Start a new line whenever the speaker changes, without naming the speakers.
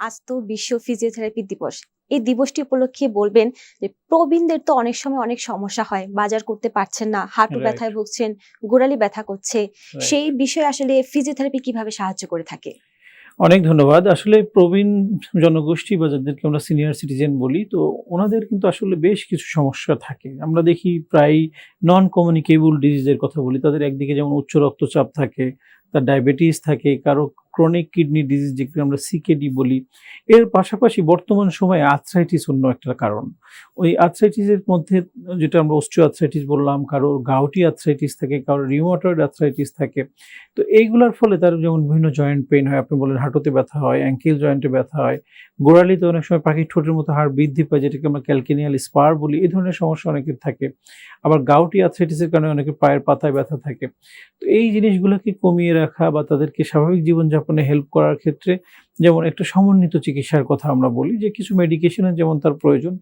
আজ তো বিশ্ব ফিজিওথেরাপি দিবস। এই দিবসটি উপলক্ষে বলবেন যে প্রবীণদের তো অনেক সময় অনেক সমস্যা হয় বাজার করতে পারছেন না হাঁটু ব্যথায় ভুগছেন গোড়ালি ব্যথা করছে। সেই বিষয়ে আসলে ফিজিওথেরাপি কীভাবে সাহায্য করে থাকে?
অনেক ধন্যবাদ। আসলে প্রবীণ জনগোষ্ঠী বা যাদেরকে আমরা সিনিয়র সিটিজেন বলি তো ওনাদের কিন্তু আসলে বেশ কিছু সমস্যা থাকে। আমরা দেখি প্রায় নন কমিউনিকেবল ডিজিজের কথা বলি। তাদের একদিকে যেমন উচ্চ রক্তচাপ থাকে তার ডায়াবেটিস থাকে কারও ক্রনিক কিডনি ডিজিজ যেগুলো আমরা সিকেডি বলি, এর পাশাপাশি বর্তমান সময়ে আর্থ্রাইটিস অন্য একটা কারণ। ওই আর্থ্রাইটিসের মধ্যে, যেটা আমরা অস্ট্রিও আর্থ্রাইটিস বললাম কারোর গাউটি আর্থ্রাইটিস থাকে কারোর রিউমাটয়েড আর্থ্রাইটিস থাকে, তো এইগুলোর ফলে তার যেমন বিভিন্ন জয়েন্ট পেইন হয়, আপনি বলেন হাঁটুতে ব্যথা হয় অ্যাঙ্কেল জয়েন্টে ব্যথা হয়, গোড়ালিতে অনেক সময় পাখির ঠোঁটের মতো হাড় বৃদ্ধি পায়, যেটাকে আমরা ক্যালকেনিয়াল স্পার বলি, এই ধরনের সমস্যা অনেকের থাকে। আবার গাউটি আর্থ্রাইটিসের কারণে অনেকে পায়ের পাতায় ব্যথা থাকে। তো এই জিনিসগুলোকে কমিয়ে রাখা বা তাদেরকে স্বাভাবিক জীবনযাপনে হেল্প করার ক্ষেত্রে যেমন একটা সমন্বিত চিকিৎসার কথা আমরা বলি যে কিছু মেডিকেশনের যেমন তার প্রয়োজন